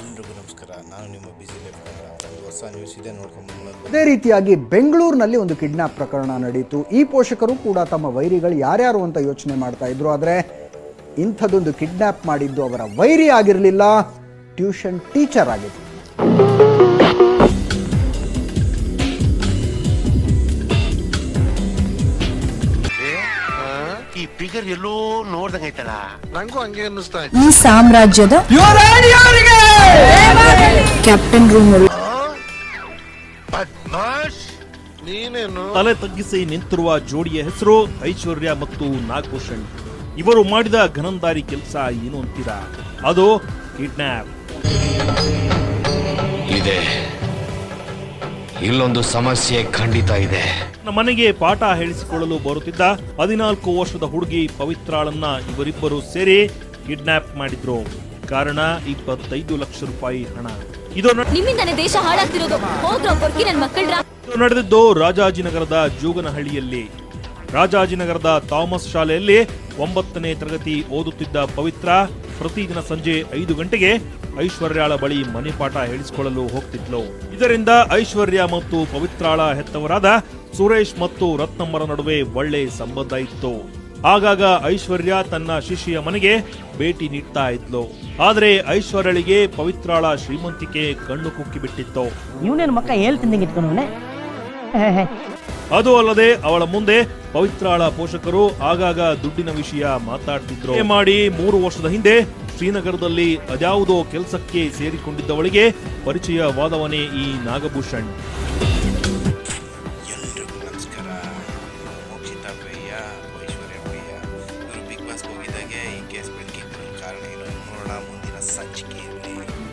ಎಲ್ರಿಗೂ ನಮಸ್ಕಾರ. ನಾನು ನಿಮ್ಮ ಬಿಸಿ ಹೊಸ ನ್ಯೂಸ್ ಇದೆ, ನೋಡ್ಕೊಂಡು ಅದೇ ರೀತಿಯಾಗಿ ಬೆಂಗಳೂರಿನಲ್ಲಿ ಒಂದು ಕಿಡ್ನಾಪ್ ಪ್ರಕರಣ ನಡೀತು ಈ ಪೋಷಕರು ಕೂಡ ತಮ್ಮ ವೈರಿಗಳು ಯಾರ್ಯಾರು ಅಂತ ಯೋಚನೆ ಮಾಡ್ತಾ ಇದ್ರು. ಆದರೆ ಇಂಥದ್ದೊಂದು ಕಿಡ್ನಾಪ್ ಮಾಡಿದ್ದು ಅವರ ವೈರಿ ಆಗಿರಲಿಲ್ಲ. ಟ್ಯೂಷನ್ ಟೀಚರ್ ಆಗಿತ್ತು ಈ ಫಿಗರ್ ಎಲ್ಲೋ ನೋಡ್ದಂಗೈತಲ್ಲ ನಂಗೂ ಹಂಗೆ ಅನ್ನಿಸ್ತಾ ಈ ಸಾಮ್ರಾಜ್ಯದ ಕ್ಯಾಪ್ಟನ್ ರೂಮ್ ನೀನೇನು? ತಲೆ ತಗ್ಗಿಸಿ ನಿಂತಿರುವ ಜೋಡಿಯ ಹೆಸರು ಐಶ್ವರ್ಯ ಮತ್ತು ನಾಗಭೂಷಣ್. ಇವರು ಮಾಡಿದ ಘನಂದಾರಿ ಕೆಲಸ ಏನು ಅಂತೀರಾ? ಅದು ಕಿಡ್ನಾಪ್. ಇದೆ. ಇಲ್ಲೊಂದು ಸಮಸ್ಯೆ ಖಂಡಿತ ಇದೆ. ಮನೆಗೆ ಪಾಠ ಹೇಳಿಸಿಕೊಳ್ಳಲು ಬರುತ್ತಿದ್ದ ಹದಿನಾಲ್ಕು ವರ್ಷದ ಹುಡುಗಿ ಪವಿತ್ರಾಳನ್ನ ಇವರಿಬ್ಬರು ಸೇರಿ ಕಿಡ್ನಾಪ್ ಮಾಡಿದ್ರು. ಕಾರಣ ಇಪ್ಪತ್ತೈದು ಲಕ್ಷ ರೂಪಾಯಿ ಹಣ. ಇದು ನಿಮ್ಮಿಂದಾನೇ ದೇಶ ಹಾಳಾಗ್ತಿರೋದು. ಹೋಗ್ರೋ ಕೊರ್ಕಿ ಇದು ನಡೆದಿದ್ದು ರಾಜಾಜಿನಗರದ ಜೋಗನಹಳ್ಳಿಯಲ್ಲಿ. ರಾಜಾಜಿನಗರದ ಥಾಮಸ್ ಶಾಲೆಯಲ್ಲಿ ಒಂಬತ್ತನೇ ತರಗತಿ ಓದುತ್ತಿದ್ದ ಪವಿತ್ರ ಪ್ರತಿದಿನ ಸಂಜೆ ಐದು ಗಂಟೆಗೆ ಐಶ್ವರ್ಯಾಳ ಬಳಿ ಮನೆ ಪಾಠ ಹೇಳಿಸಿಕೊಳ್ಳಲು ಹೋಗ್ತಿದ್ಲು. ಇದರಿಂದ ಐಶ್ವರ್ಯ ಮತ್ತು ಪವಿತ್ರಾಳ ಹೆತ್ತವರಾದ ಸುರೇಶ್ ಮತ್ತು ರತ್ನಮ್ಮರ ನಡುವೆ ಒಳ್ಳೆ ಸಂಬಂಧ ಇತ್ತು. ಆಗಾಗ ಐಶ್ವರ್ಯ ತನ್ನ ಶಿಷ್ಯ ಮನೆಗೆ ಭೇಟಿ ನೀಡ್ತಾ ಇದ್ಲು. ಆದರೆ ಐಶ್ವರ್ಯಳಿಗೆ ಪವಿತ್ರಾಳ ಶ್ರೀಮಂತಿಕೆ ಕಣ್ಣು ಕುಕ್ಕಿ ಬಿಟ್ಟಿತ್ತು. ಇವನೇನು ಮಕ್ಕ ಹೇಳ್ತಿದ್ದಂಗೆ ಇಟ್ಕೊಂಡವನೆ ಅದು ಅಲ್ಲದೆ ಅವಳ ಮುಂದೆ ಪವಿತ್ರಾಳ ಪೋಷಕರು ಆಗಾಗ ದುಡ್ಡಿನ ವಿಷಯ ಮಾತಾಡ್ತಿದ್ರು. ಮಾಡಿ ಮೂರು ವರ್ಷದ ಹಿಂದೆ ಶ್ರೀನಗರದಲ್ಲಿ ಅದ್ಯಾವುದೋ ಕೆಲಸಕ್ಕೆ ಸೇರಿಕೊಂಡಿದ್ದವಳಿಗೆ ಪರಿಚಯವಾದವನೇ ಈ ನಾಗಭೂಷಣ್. ಸಂಚಿಕೆಯಲ್ಲಿ.